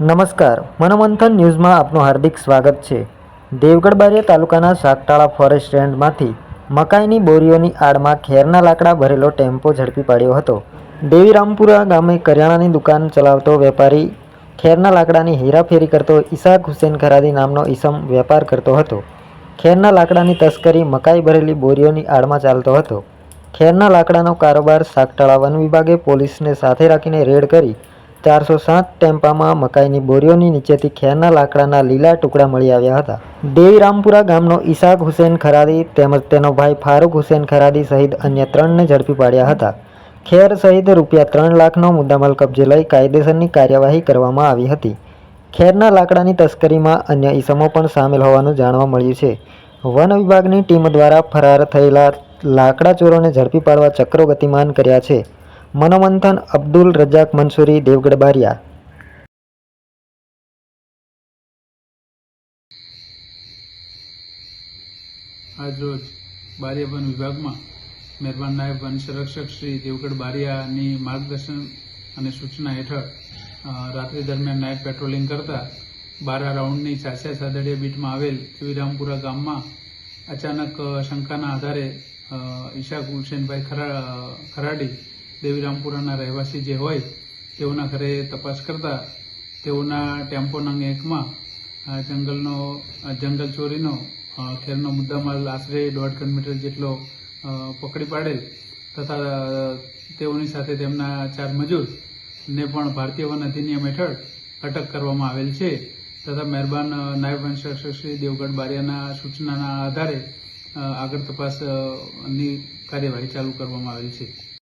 નમસ્કાર. મનોમંથન ન્યૂઝમાં આપનું હાર્દિક સ્વાગત છે. દેવગઢ બારિયા તાલુકાના સાગટાળા ફોરેસ્ટ રેન્જમાંથી મકાઈની બોરીઓની આડમાં ખેરના લાકડા ભરેલો ટેમ્પો ઝડપી પાડ્યો હતો. દેવીરામપુરા ગામે કરિયાણાની દુકાન ચલાવતો વેપારી ખેરના લાકડાની હેરાફેરી કરતો ઈસાક હુસેન ખરાદી નામનો ઈસમ વેપાર કરતો હતો. ખેરના લાકડાની તસ્કરી મકાઈ ભરેલી બોરીઓની આડમાં ચાલતો હતો. ખેરના લાકડાનો કારોબાર સાગટાળા વન વિભાગે પોલીસને સાથે રાખીને રેડ કરી ચારસો સાત ટેમ્પામાં મકાઈની બોરીઓની નીચેથી ખેરના લાકડાના લીલા ટુકડા મળી આવ્યા હતા. દેવીરામપુરા ગામનો ઈશાક હુસેન ખરાદી તેમજ તેનો ભાઈ ફારૂક હુસેન ખરાદી સહિત અન્ય ત્રણને ઝડપી પાડ્યા હતા. ખેર સહિત રૂપિયા ત્રણ લાખનો મુદ્દામાલ કબજે લઈ કાયદેસરની કાર્યવાહી કરવામાં આવી હતી. ખેરના લાકડાની તસ્કરીમાં અન્ય ઈસમો પણ સામેલ હોવાનું જાણવા મળ્યું છે. વન વિભાગની ટીમ દ્વારા ફરાર થયેલા લાકડા ચોરોને ઝડપી પાડવા ચક્રો ગતિમાન કર્યા છે. મનોમંથન અબ્દુલ રજાક મંસૂરી દેવગઢ આજરોજ બારિયા વન વિભાગમાં મહેરબાન નાયબ વન સંરક્ષક શ્રી દેવગઢ બારિયાની માર્ગદર્શન અને સૂચના હેઠળ રાત્રિ દરમિયાન નાયબ પેટ્રોલિંગ કરતા બારા રાઉન્ડની ચાસ્યા સાદડિયા બીટમાં આવેલ દેવીરામપુરા ગામમાં અચાનક શંકાના આધારે ઈશાક હુસેનભાઈ ખરાડી દેવીરામપુરાના રહેવાસી જે હોય, તેઓના ઘરે તપાસ કરતા તેઓના ટેમ્પો એકમાં જંગલનો જંગલ ચોરીનો ખેરનો મુદ્દામાલ આશરે દોઢ કિલોમીટર જેટલો પકડી પાડેલ. તથા તેઓની સાથે તેમના ચાર મજૂર ને પણ ભારતીય વન અધિનિયમ હેઠળ અટક કરવામાં આવેલ છે. તથા મહેરબાન નાયબ વન શ્રી દેવગઢ બારિયાના સૂચનાના આધારે આગળ તપાસની કાર્યવાહી ચાલુ કરવામાં આવેલ છે.